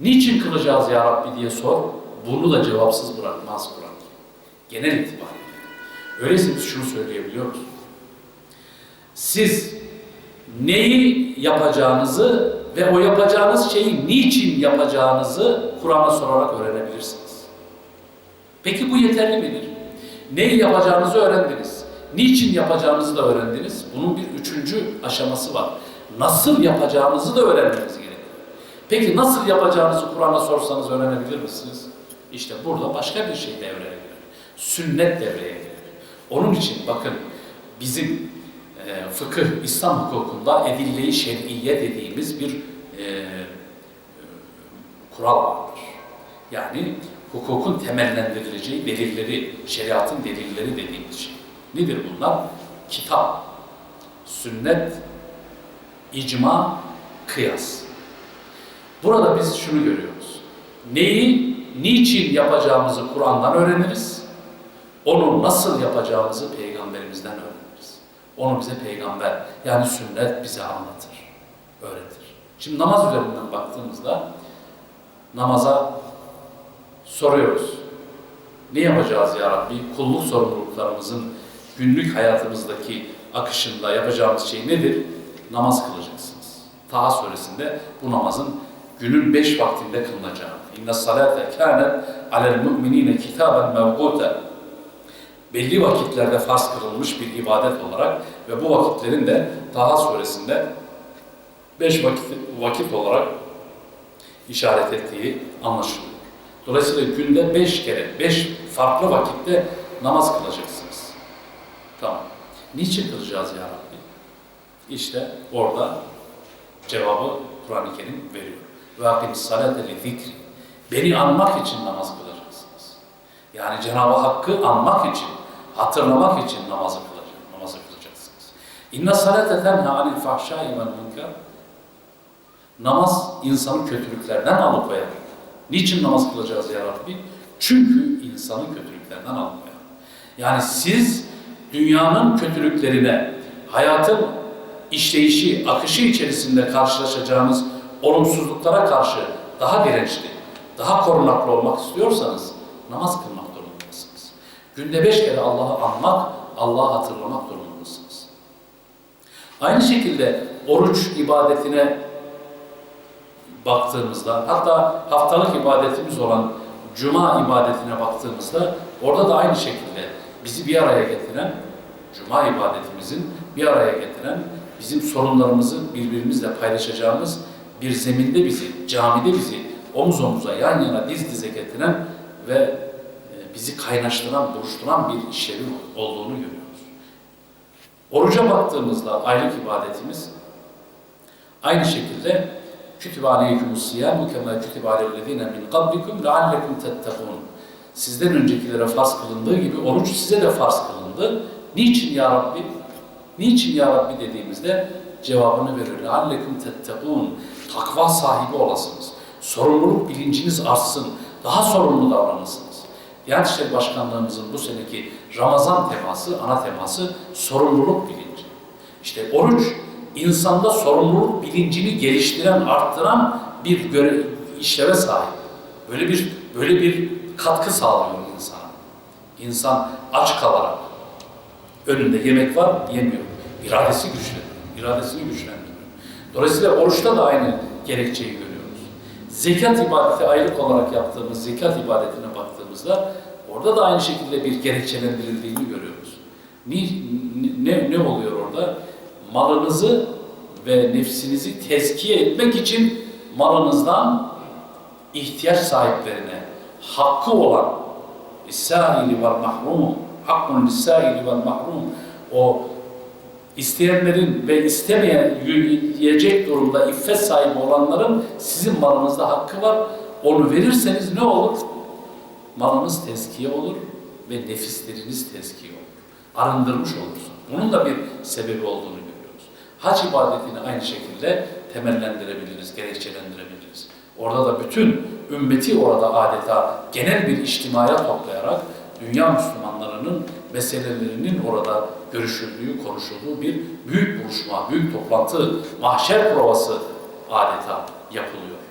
Niçin kılacağız ya Rabbi diye sor. Bunu da cevapsız bırakmaz Kur'an. Genel itibariyle. Öyleyse biz şunu söyleyebiliyoruz. Siz neyi yapacağınızı ve o yapacağınız şeyi niçin yapacağınızı Kur'an'a sorarak öğrenebilirsiniz. Peki bu yeterli midir? Neyi yapacağınızı öğrendiniz. Niçin yapacağınızı da öğrendiniz. Bunun bir üçüncü aşaması var. Nasıl yapacağınızı da öğrenmeniz gerekiyor. Peki nasıl yapacağınızı Kur'an'a sorsanız öğrenebilir misiniz? İşte burada başka bir şey devreye girer. Sünnet devreye girer. Onun için bakın bizim e, fıkıh, İslam hukukunda edille-i şer'iye dediğimiz bir e, e, kural vardır. Yani hukukun temellendirileceği delilleri, şeriatın delilleri dediğimiz şey. Nedir bunlar? Kitap, sünnet, icma, kıyas. Burada biz şunu görüyoruz. Neyi, niçin yapacağımızı Kur'an'dan öğreniriz. Onu nasıl yapacağımızı peygamberimizden öğreniriz. Onu bize peygamber, yani sünnet bize anlatır, öğretir. Şimdi namaz üzerinden baktığımızda namaza soruyoruz. Ne yapacağız ya Rabbi? Kulluk sorumluluklarımızın günlük hayatımızdaki akışında yapacağımız şey nedir? Namaz kılacaksınız. Taha suresinde bu namazın günün beş vaktinde kılınacağı. İnne salate kânet alel mu'minîne kitâben mevgûten. Belli vakitlerde farz kılınmış bir ibadet olarak ve bu vakitlerin de Taha suresinde beş vakit, vakit olarak işaret ettiği anlaşılıyor. Dolayısıyla günde beş kere, beş farklı vakitte namaz kılacaksınız. Tamam. Niçin kılacağız ya Rabbi? İşte orada cevabı Kur'an-ı Kerim veriyor. Salate li zikri. Beni anmak için namaz kılacaksınız. Yani Cenab-ı Hakk'ı anmak için, hatırlamak için namazı kılacak, namazı kılacaksınız. Salate tenha anil fahşai vel münker. Namaz insanı kötülüklerden alıkoyar. Niçin namaz kılacağız ya Rabbi? Çünkü insanı kötülüklerden alıkoyar. Yani siz dünyanın kötülüklerine, hayatın işleyişi, akışı içerisinde karşılaşacağınız olumsuzluklara karşı daha dirençli, daha korunaklı olmak istiyorsanız namaz kılmak durumundasınız. Günde beş kere Allah'ı anmak, Allah'ı hatırlamak durumundasınız. Aynı şekilde oruç ibadetine baktığımızda, hatta haftalık ibadetimiz olan Cuma ibadetine baktığımızda orada da aynı şekilde bizi bir araya getiren, Cuma ibadetimizin bir araya getiren, bizim sorunlarımızı birbirimizle paylaşacağımız bir zeminde bizi, camide bizi omuz omuza, yan yana, diz dize getiren ve e, bizi kaynaştıran, buluşturan bir işlevi olduğunu görüyoruz. Oruca baktığımızda aylık ibadetimiz aynı şekilde kütübe aleykumus siyamu kema kütübe alellezine min kablikum leallekum tettekun. Sizden öncekilere farz kılındığı gibi oruç size de farz kılındı. Niçin ya Rabbi? Niçin ya Rabbi dediğimizde cevabını verir. Leallekum tettekun. Takva sahibi olasınız. Sorumluluk bilinciniz artsın. Daha sorumlu davranırsınız. Diyanet İşleri Başkanlığımızın bu seneki Ramazan teması, ana teması sorumluluk bilinci. İşte oruç insanda sorumluluk bilincini geliştiren, arttıran bir görev, işleve sahip. Böyle bir böyle bir katkı sağlıyor insana. İnsan aç kalarak önünde yemek var, yemiyor. İradesi güçleniyor. İradesini güçlendiriyor. Dolayısıyla oruçta da aynı gerekçeyi görüyoruz. Zekat ibadeti aylık olarak yaptığımız zekat ibadetine baktığımızda orada da aynı şekilde bir gerekçelendirildiğini görüyoruz. Ne, ne, ne oluyor orada? malınızı ve nefsinizi tezkiye etmek için malınızdan ihtiyaç sahiplerine hakkı olan mahrum hakkun lisaili vel mahrum o isteyenlerin ve istemeyen yiyecek durumda iffet sahibi olanların sizin malınızda hakkı var. Onu verirseniz ne olur? Malınız tezkiye olur ve nefisleriniz tezkiye olur. Arındırmış olursun. Bunun da bir sebebi olduğunu görüyoruz. Hac ibadetini aynı şekilde temellendirebiliriz, gerekçelendirebiliriz. Orada da bütün ümmeti orada adeta genel bir içtimaya toplayarak dünya Müslümanlarının meselelerinin orada görüşüldüğü, konuşulduğu bir büyük buluşma, büyük toplantı, mahşer provası adeta yapılıyor.